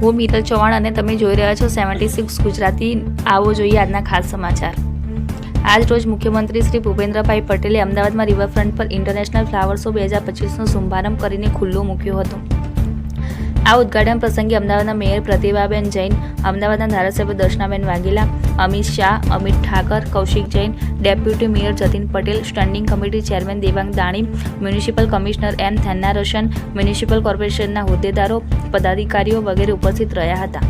હું મિતલ ચૌહાણ અને તમે જોઈ રહ્યા છો સેવન્ટી સિક્સ ગુજરાતી. આવો જોઈએ આજના ખાસ સમાચાર. આજ રોજ મુખ્યમંત્રી શ્રી ભૂપેન્દ્રભાઈ પટેલે અમદાવાદમાં રિવરફ્રન્ટ પર ઇન્ટરનેશનલ ફ્લાવર શો બે હજાર પચીસનો શુભારંભ કરીને ખુલ્લો મૂક્યો હતો. આ ઉદ્ઘાટન પ્રસંગે અમદાવાદના મેયર પ્રતિભાબેન જૈન, અમદાવાદના ધારાસભ્ય Darshanaben Vaghela, Amit Shah, Amit Thakar, Kaushik Jain, deputy mayor Jatin Patel, standing committee chairman Devang Dani, municipal commissioner M Thennarasan, municipal કોર્પોરેશનના હોદ્દેદારો, પદાધિકારીઓ વગેરે ઉપસ્થિત રહ્યા હતા.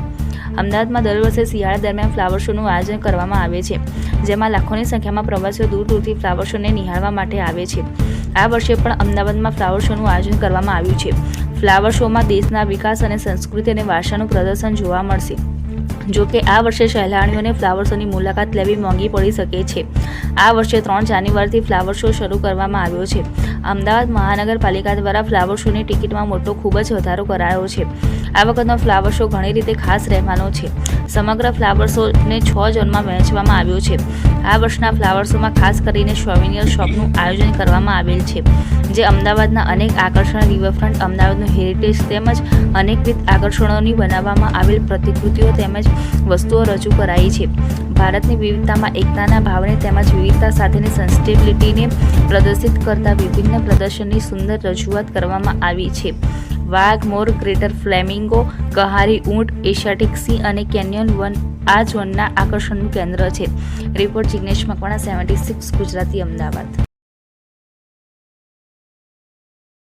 અમદાવાદમાં દર વર્ષે શિયાળા દરમિયાન ફ્લાવર શોનું આયોજન કરવામાં આવે છે, જેમાં લાખોની સંખ્યામાં પ્રવાસીઓ દૂર દૂરથી ફ્લાવર શોને નિહાળવા માટે આવે છે. આ વર્ષે પણ અમદાવાદમાં ફ્લાવર શોનું આયોજન કરવામાં આવ્યું છે. ફ્લાવર શોમાં દેશના વિકાસ અને સંસ્કૃતિ અને વારસાનું પ્રદર્શન જોવા મળશે. જો કે આ વર્ષે સહેલાણીઓને ફ્લાવર શોની મુલાકાત લેવી મોંઘી પડી શકે છે. આ વર્ષે ત્રણ જાન્યુઆરીથી ફ્લાવર શો શરૂ કરવામાં આવ્યો છે. અમદાવાદ મહાનગરપાલિકા દ્વારા ફ્લાવર શોની ટિકિટમાં મોટો ખૂબ જ વધારો કરાયો છે. આ વખતનો ફ્લાવર શો ઘણી રીતે ખાસ રહેવાનો છે. સમગ્ર ફ્લાવર શોને છ ઝોનમાં વહેંચવામાં આવ્યો છે. આ વર્ષના ફ્લાવર શોમાં ખાસ કરીને સોવેનિયર શોપનું આયોજન કરવામાં આવેલ છે, જે અમદાવાદના અનેક આકર્ષણ રિવરફ્રન્ટ, અમદાવાદનું હેરિટેજ તેમજ અનેકવિધ આકર્ષણોની બનાવવામાં આવેલ પ્રતિકૃતિઓ તેમજ વસ્તુઓ રજૂ કરાઈ છે. ભારતની વિવિધતામાં એકતાના ભાવને તેમજ વિવિધતા સાથેની સસ્ટેબિલિટીને પ્રદર્શિત કરતા વિભિન્ન પ્રદર્શનની સુંદર રજૂઆત કરવામાં આવી છે. વાઘ, મોર, ગ્રેટર ફ્લેમિંગો, કહારી, ઊંટ, એશિયાટિક સી અને કેન્યન વન આ ઝોનના આકર્ષણનું કેન્દ્ર છે. Report Jignesh Makwana, seventy six, Gujarati Ahmedabad.